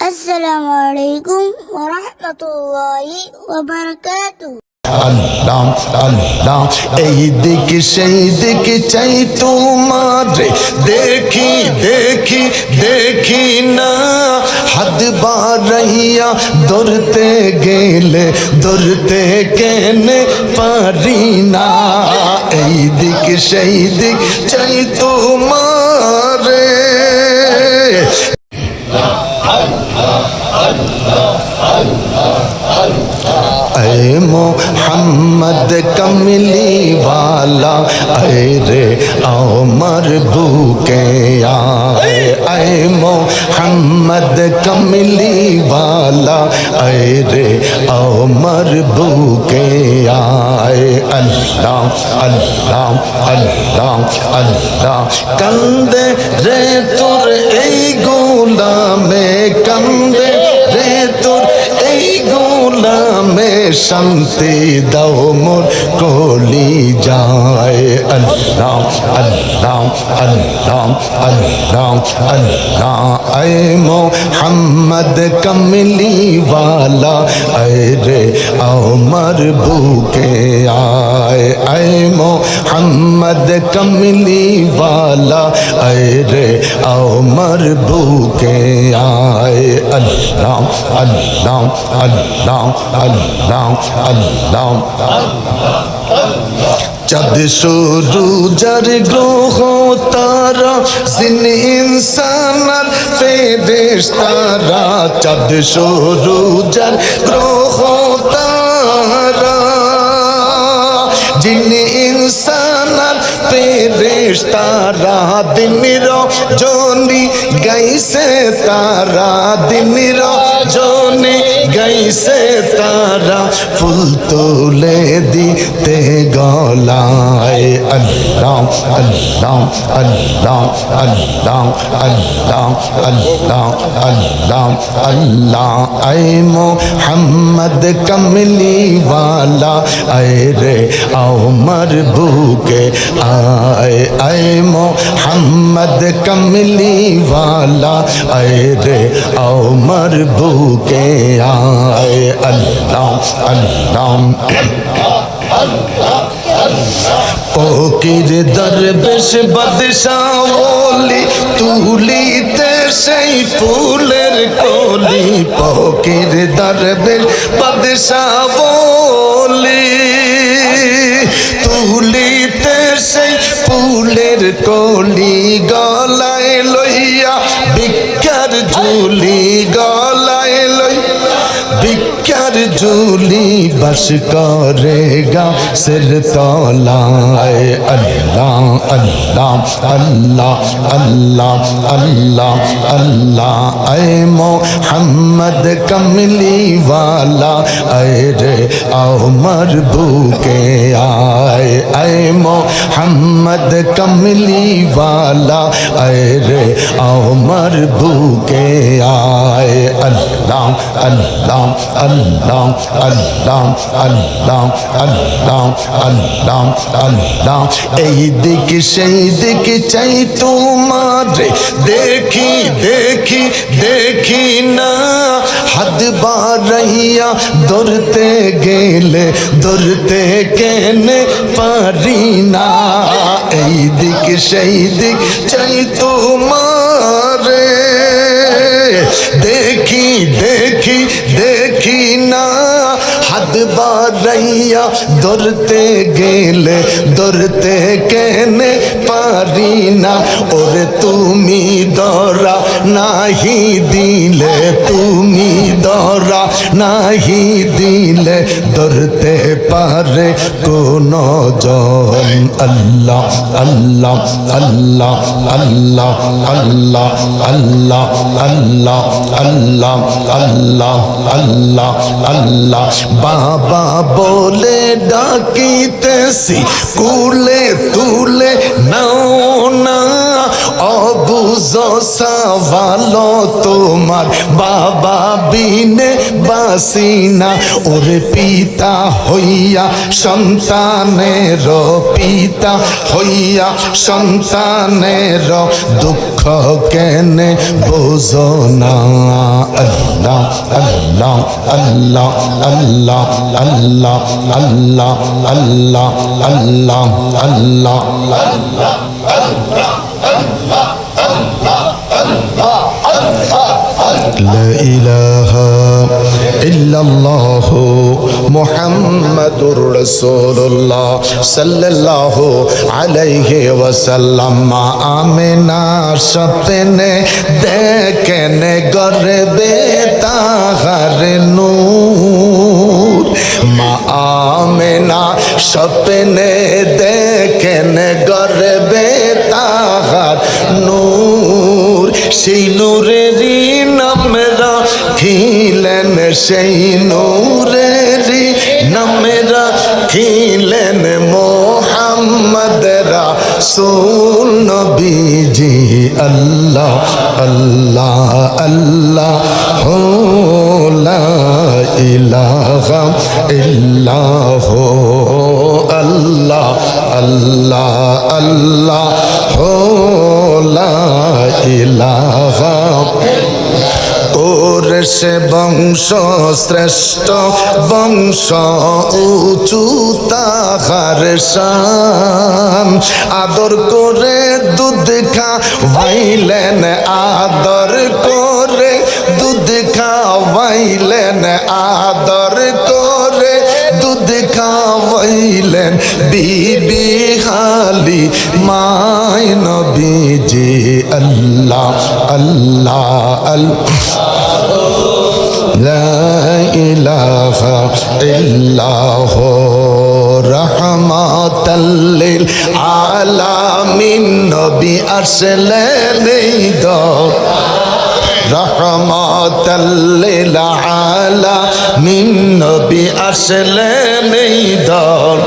আসসালামু আলাইকুম ওয়া রাহমাতুল্লাহি ওয়া বারাকাতুহু আল্লাহ আল্লাহ এই দিক সেই দিক চাই তোমারে দেখি দেখি দেখি না হাত বাড়াইয়া ধরতে গেলে ধরতে কেনে পারি না এই দিক সেই দিক চাই তোমারে कमली वाला अरे उमर भूके आए अए मोहम्मद कमली वाला अरे उमर भूके आए अल्लाह अल्लाह अल्लाह अल्लाह कंद रे तुर ए गोला में कंद रे तुर গোলামে শান্তি দাও মোর কলি যায় আল্লাহ আল্লাহ আল্লাহ আল্লাহ আল্লাহ আই মোহাম্মদ কমলি ওয়ালা আয় রে আমার বুকে আয় আয় মোহাম্মদ কমলি ওয়ালা আয় রে আমার বুকে আয় আল্লাহ আল্লাহ আল্লাহ আল্লাহ আল্লাহ আল্লাহ চাঁদ শুরু যার গ্রহ, তারা জিন ইনসানার ফেরেশ তারা। চাঁদ শুরু যার গ্রহ, তারা জিন ইনসানার ফেরেশ তারা। দিনের জনি গাইছে তারা দিনের জনি গাইছে তারা ফুল তুলে দিতে গলায়, আল্লাহ আল্লাহ আল্লাহ আল্লাহ আল্লাহ আল্লাহ আল্লাহ আল্লাহ আই মোহাম্মদ কমলিওয়ালা, আয় রে আমার বুকে, আয় আয় মোহাম্মদ কমলিওয়ালা, আয় রে আমার বুকে, আয় আল্লাহ আল্লাহ ফকির দরবেশ বাদশাহ বলি তুলিতে সেই ফুলের কলি। ফকির দরবেশ বাদশাহ বলি চুলি বস করে গা সির তলায়। আল্লাহ আল্লাহ আল্লাহ আল্লাহ আল্লাহ আল্লাহ। আয় মোহাম্মদ কমলি वाला अरे आओ मरबूके आए अय मोहम्मद कमली वाला अरे आओ मरबूके आए अल्लाह अल्लाह अल्लाह আল্লাহ আল্লাহ আল্লাহ আল্লাহ আল্লাহ এই দিক সেই দিক চাই তোমারে। দেখি দেখি দেখি না। হাত বাড়াইয়া ধরতে গেলে, ধরতে কেনে পারি না। এই দিক সেই দিক চাই তোমারে। দেখি দেখি দেখি না। হাত বাড়াইয়া ধরতে গেলে ধরতে কেনে পারি না ওরে তুমি ধরা নাহি দিলে তুমি ধরা নাহি দিলে ধরতে পারে কোন জন আল্লাহ আল্লাহ আল্লাহ আল্লাহ আল্লাহ আল্লাহ আল্লাহ আল্লাহ আল্লাহ আল্লাহ আল্লাহ বাবা বলে ডাকিতেছি কুলে তুলে নাও না সাভালো তোমার বাবা বিনে বাসিনা ওরে পিতা হইয়া সন্তানের পিতা হইয়া সন্তানের দুঃখ কেনে বোঝো না আল্লাহ আল্লাহ আল্লাহ আল্লাহ আল্লাহ আল্লাহ আল্লাহ আল্লাহ আল্লাহ আল্লাহ لا إله إلا الله محمد رسول الله صلى الله عليه وسلم আমিনা সপনে দেখেন গর্বে তাহার নূর মা আমিনা সপনে দেখেন গর্বে সেই নূরেরই নামেরা খিলেন সেই নূরেরই নামেরা খিলেন মোহাম্মদ রাসূল নবীজি। আল্লাহ আল্লাহ আল্লাহ। হো লা ইলাহা ইল্লাহ। আল্লাহ আল্লাহ আল্লাহ হো সে বংশ শ্রেষ্ঠ, বংশ উঁচু, তাহার শান। আদর করে দুধ খা ভাইলেন আদর করে দুধ খাওয়াইলেন, আদর করে হইলেন বিবি খালি মাই নবীজি আল্লাহ আল্লাহ আল্লাহ রহমাতাল্লিল আলামিন নবী আসলেন এই দোয়া رحمة للعالمين بأسلم دار